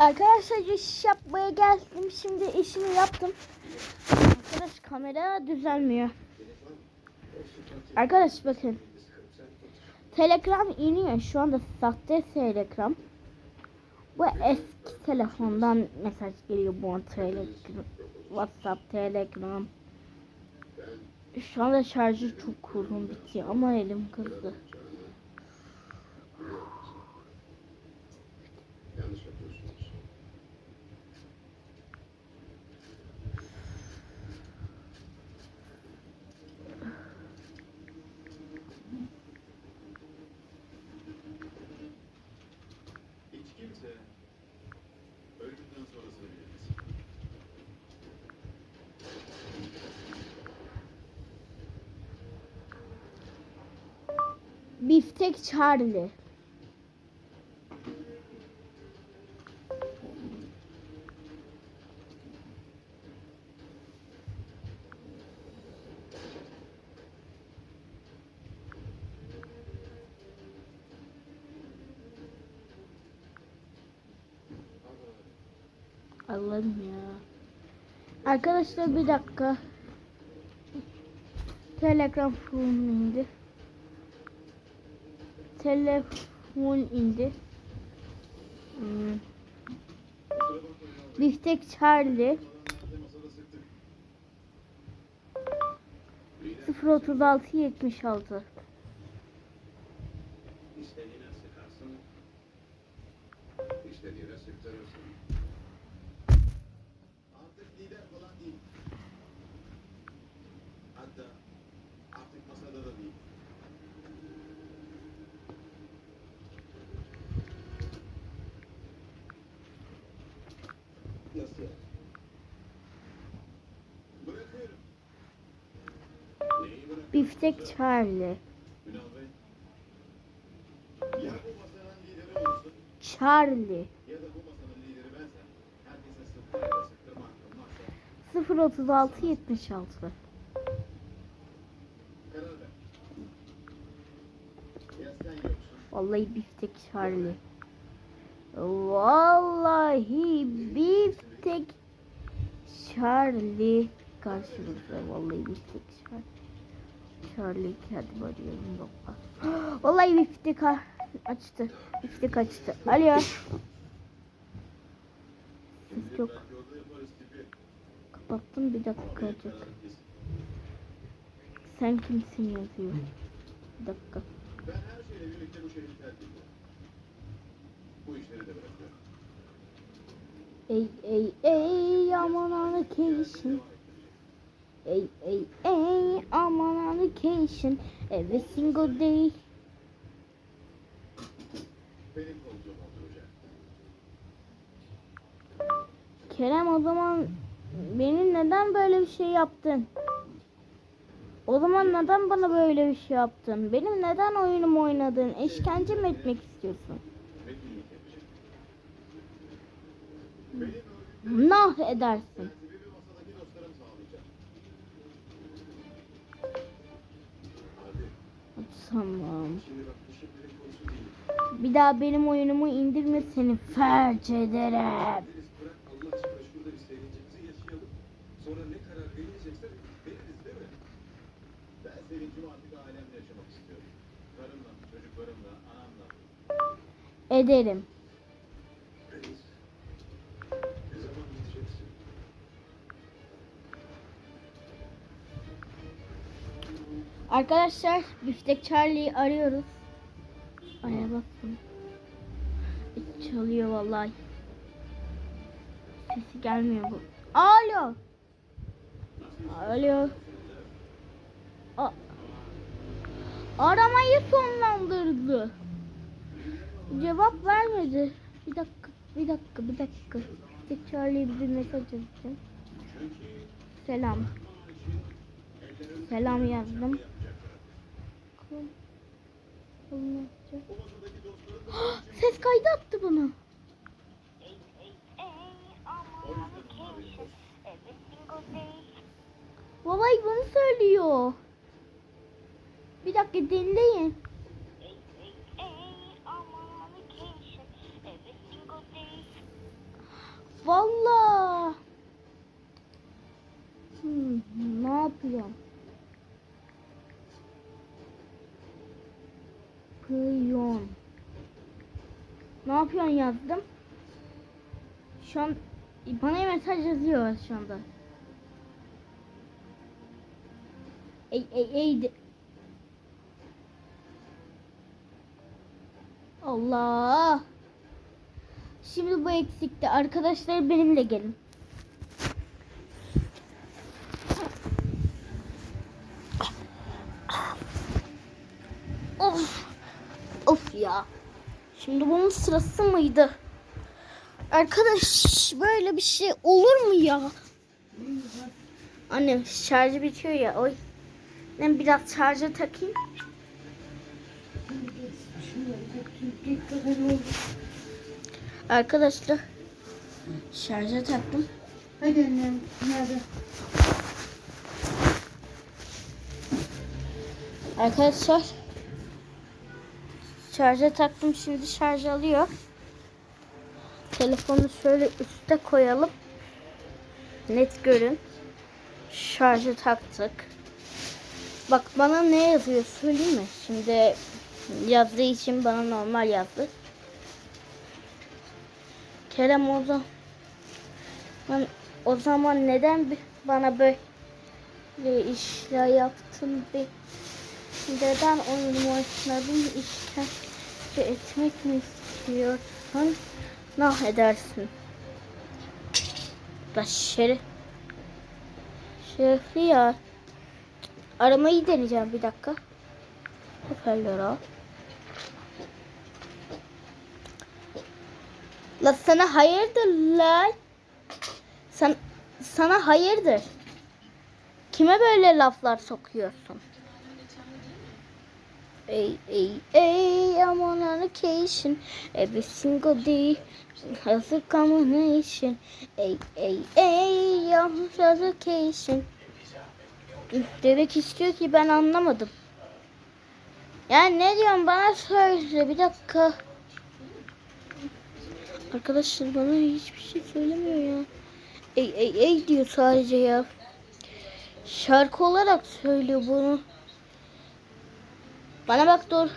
Arkadaşlar iş yapmaya geldim. Şimdi işimi yaptım. Arkadaş kamera düzelmiyor. Arkadaş bakın. Telegram iniyor. Şu anda sahte Telegram. Bu eski telefondan mesaj geliyor bu Telegram. WhatsApp, Telegram. Şu anda şarjı çok uzun bitiyor ama elim kızdı. Biftek Charlie. Allah'ım ya. Arkadaşlar bir dakika. Telegram full indi. Telefon indi. Hmm. Biftek Charlie Masada sıktık. 036 76. İstediğine sıkarsın. İstediğine sıktırırsın. Artık lider falan değil. Hatta artık masada da değil. Nasıl yani? Bırakıyorum. Neyi bırakıyorsun? Biftek Charlie. Ünal Bey. Ya bu masanın lideri olursun Charlie. ya da bu masanın lideri bensem herkese sıktırma sıktırma hakkım varsa 036 76. karar ver. Ya sen yoksun Vallahi biftek Charlie. Vallahi biftek Charlie karşımızda. Vallahi biftek Charlie. Charlie kendim arıyorum baba. Vallahi biftek a- açtı. Biftek açtı. Alo. Ses yok. Kapattım bir. Kararın kesin. Sen kimsin yazıyor. Bir dakika. Ben her şeyle birlikte bu şehri terk. Bu işleri de bırakıyorum. Ey ey ey aman allocation. Ey ey ey aman allocation. Every single day. Kerem o zaman beni neden böyle bir şey yaptın? O zaman neden bana böyle bir şey yaptın? Benim neden oyunumu oynadın? İşkence mi etmek istiyorsun? Nah edersin. Tamam. Bir daha benim oyunumu indirme seni felç ederim. Deniz Arkadaşlar Biftek Charlie'yi arıyoruz. Aya bakın. Çalıyor vallahi. Sesi gelmiyor bu. Alo. Alo. A- Aramayı sonlandırdı. Cevap vermedi. Bir dakika, bir dakika, bir dakika. Biftek Charlie'ye bir mesaj atacağım. Selam. Selam yazdım. Ses kaydı attı bana. Vallahi bunu söylüyor. Bir dakika dinleyin. Valla. Hmm, ne yapıyorum? Yapıyorum. Ne yapıyorsun yazdım. Şu an bana mesaj yazıyor şu anda. Ey ey ey de. Allah. Şimdi bu eksikti. Arkadaşlar benimle gelin. Şimdi bunun sırası mıydı? Arkadaş böyle bir şey olur mu ya? Annem şarjı bitiyor ya. Oy. Ben biraz şarja takayım. Arkadaşlar şarja taktım. Hadi annem. Nerede? Arkadaşlar şarja taktım şimdi şarj alıyor. Telefonu şöyle üste koyalım. Net görün. Şarja taktık. Bak bana ne yazıyor söyleyeyim mi? Şimdi yazdığı için bana normal yazdı. Kerem o zaman o zaman neden bana böyle işler yaptın bir neden oyunumu oynadın işkence etmek mi istiyorsun nah edersin? Da şerif şerefli ya. Aramayı deneyeceğim bir dakika. Hoparlör al. La sana hayırdır lan? Sen, sana hayırdır? Kime böyle laflar sokuyorsun? Ey ey ey I'm on an occasion Every single day has a combination Ey ey ey I'm on an occasion Demek istiyor ki ben anlamadım. Yani ne diyorsun bana söyle bir dakika. Arkadaşlar bana hiçbir şey söylemiyor ya. Ey ey ey diyor sadece ya. Şarkı olarak söylüyor bunu. Bana bak dur.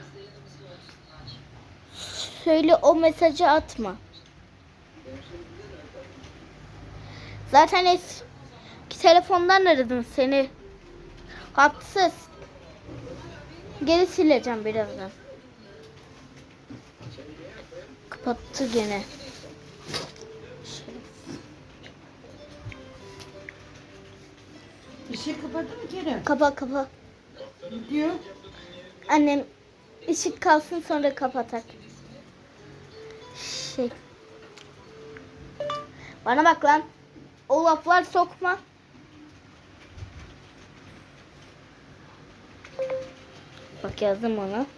Söyle o mesajı atma. Zaten eski telefondan aradım seni. Haksız. Geri sileceğim birazdan. Kapattı gene. Işığı kapadın mı Kerem? Kapa kapa. Diyor? Annem ışık kalsın sonra kapatak. Şey. Bana bak lan. O laflar sokma. Bak yazdım onu.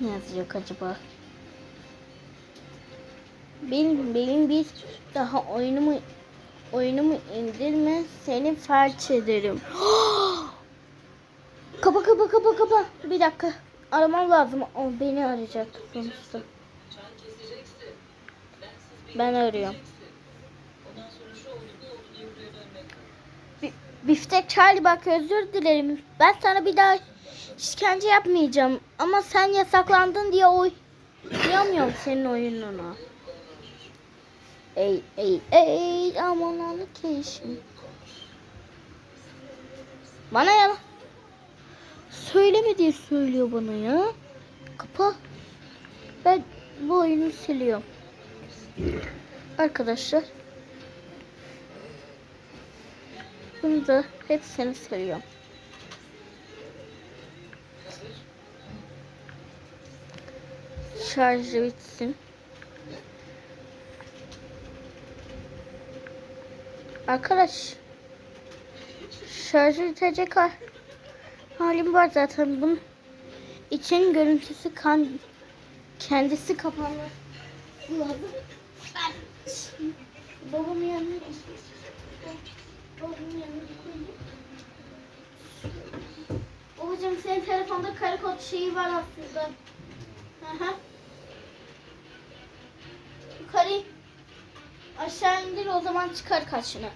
Ne yazacak acaba? Benim benim bir daha oyunumu oyunumu indirme seni felç ederim. Kapa kapa kapa kapa. Bir dakika. Aramam lazım. O beni arayacak sonuçta. Ben arıyorum. Bi- Biftek Charlie bak özür dilerim. Ben sana bir daha işkence yapmayacağım. Ama sen yasaklandın diye oynayamıyorum senin oyununu. Ey ey ey aman allocation. Bana yalan. Söyleme diye söylüyor bana ya. Kapa. Ben bu oyunu siliyorum. Arkadaşlar. Bunu da hepsini siliyorum. Şarjı bitsin. Arkadaş. Şarjı bitecek ha- halim var zaten bunun için görüntüsü kan kendisi kapandı. Lazım. Ben babamın yanına babamın yanına gideyim. Babacığım senin telefonda karı kod şeyi var aslında. Hı. yukarı aşağı indir o zaman çıkar karşına.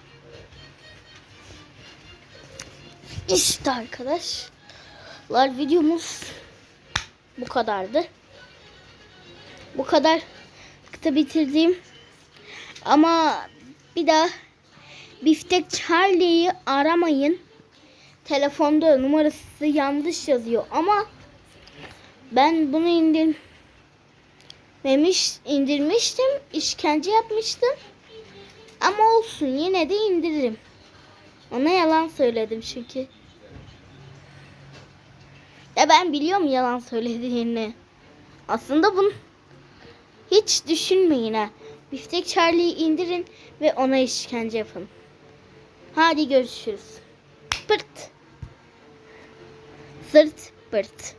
İşte arkadaşlar videomuz bu kadardı. Bu kadar kısa bitirdiğim ama bir daha Biftek Charlie'yi aramayın. Telefonda numarası yanlış yazıyor ama ben bunu indirmemiş indirmiştim. işkence yapmıştım. Ama olsun yine de indiririm. Ona yalan söyledim çünkü. Ya ben biliyorum yalan söylediğini. Aslında bunu hiç düşünmeyin ha. Biftek Charlie'yi indirin ve ona işkence yapın. Hadi görüşürüz. Pırt. Sırt pırt.